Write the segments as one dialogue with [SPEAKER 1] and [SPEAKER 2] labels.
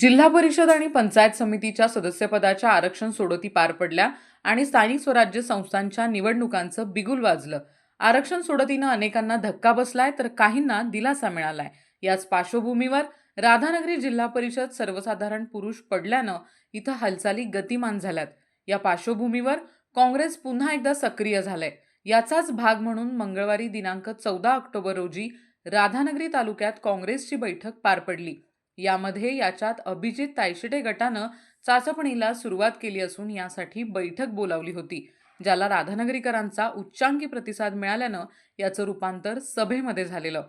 [SPEAKER 1] जिल्हा परिषद आणि पंचायत समितीच्या सदस्यपदाच्या आरक्षण सोडती पार पडल्या आणि स्थानिक स्वराज्य संस्थांच्या निवडणुकांचं बिगुल वाजलं. आरक्षण सोडतीनं अनेकांना धक्का बसलाय तर काहींना दिलासा मिळालाय. याच पार्श्वभूमीवर राधानगरी जिल्हा परिषद सर्वसाधारण पुरुष पडल्यानं इथं हालचाली गतिमान झाल्यात. या पार्श्वभूमीवर काँग्रेस पुन्हा एकदा सक्रिय झालंय. याचाच भाग म्हणून मंगळवारी दिनांक चौदा ऑक्टोबर रोजी राधानगरी तालुक्यात काँग्रेसची बैठक पार पडली. यामध्ये याच्यात अभिजित तायशेटे गटानं चाचपणीला सुरुवात केली असून यासाठी बैठक बोलावली होती ज्याला राधानगरीकरांचा उच्चांकी प्रतिसाद मिळाल्यानं याचं रूपांतर सभेमध्ये झालेलं.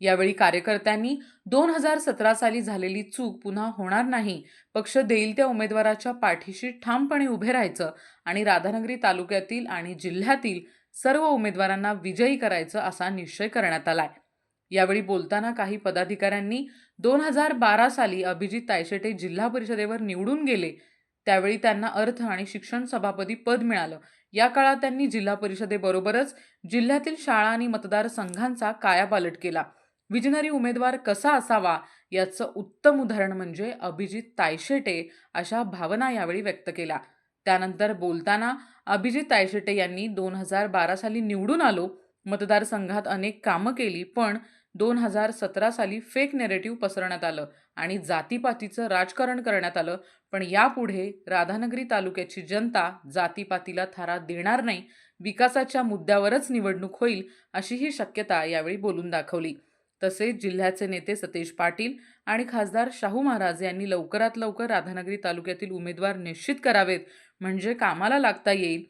[SPEAKER 1] यावेळी कार्यकर्त्यांनी दोन हजार सतरा साली झालेली चूक पुन्हा होणार नाही पक्ष देईल त्या उमेदवाराच्या पाठीशी ठामपणे उभे राहायचं आणि राधानगरी तालुक्यातील आणि जिल्ह्यातील सर्व उमेदवारांना विजयी करायचं असा निश्चय करण्यात आलाय. यावेळी बोलताना काही पदाधिकाऱ्यांनी दोन हजार बारा साली अभिजित तायशेटे जिल्हा परिषदेवर निवडून गेले त्यावेळी त्यांना अर्थ आणि शिक्षण सभापती पद मिळालं. या काळात त्यांनी जिल्हा परिषदेबरोबरच जिल्ह्यातील शाळा आणि मतदारसंघांचा कायापालट केला. विजनरी उमेदवार कसा असावा याचं उत्तम उदाहरण म्हणजे अभिजित तायशेटे अशा भावना यावेळी व्यक्त केल्या. त्यानंतर बोलताना अभिजित तायशेटे यांनी दोन हजार बारा साली निवडून आलो मतदारसंघात अनेक कामं केली पण दोन हजार सतरा साली फेक नेरेटिव्ह पसरण्यात आलं आणि जातीपातीचं राजकारण करण्यात आलं. पण यापुढे राधानगरी तालुक्याची जनता जातीपातीला थारा देणार नाही विकासाच्या मुद्द्यावरच निवडणूक होईल अशी ही शक्यता यावेळी बोलून दाखवली. तसेच जिल्ह्याचे नेते सतेज पाटील आणि खासदार शाहू महाराज यांनी लवकरात लवकर राधानगरी तालुक्यातील उमेदवार निश्चित करावेत म्हणजे कामाला लागता येईल.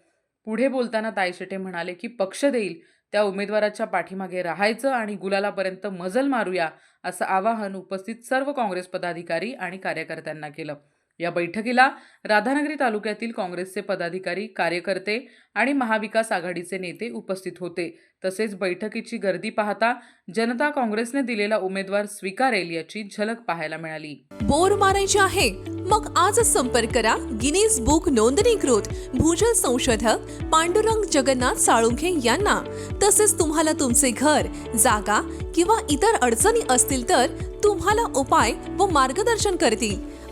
[SPEAKER 1] पुढे बोलताना तायशेटे म्हणाले की पक्ष देईल त्या उमेदवाराच्या पाठीमागे राहायचं आणि गुलालापर्यंत मजल मारूया असं आवाहन उपस्थित सर्व काँग्रेस पदाधिकारी आणि कार्यकर्त्यांना केलं. या बैठकीला राधानगरी तालुक्यातील काँग्रेसचे पदाधिकारी कार्यकर्ते आणि महाविकास आघाडीचे नेते उपस्थित होते. तसेच बैठकीची गर्दी पाहता जनता काँग्रेसने दिलेला उमेदवार स्वीकारेल याची झलक पाहायला मिळाली.
[SPEAKER 2] बोर मारायची आहे? मग आजच संपर्क करा. गिनीज बुक नोंदणीकृत भूजल संशोधक पांडुरंग जगन्नाथ साळुंखे यांना. तसेच तुम्हाला तुमचे घर जागा किंवा इतर अडचणी असतील तर तुम्हाला उपाय व मार्गदर्शन करतील.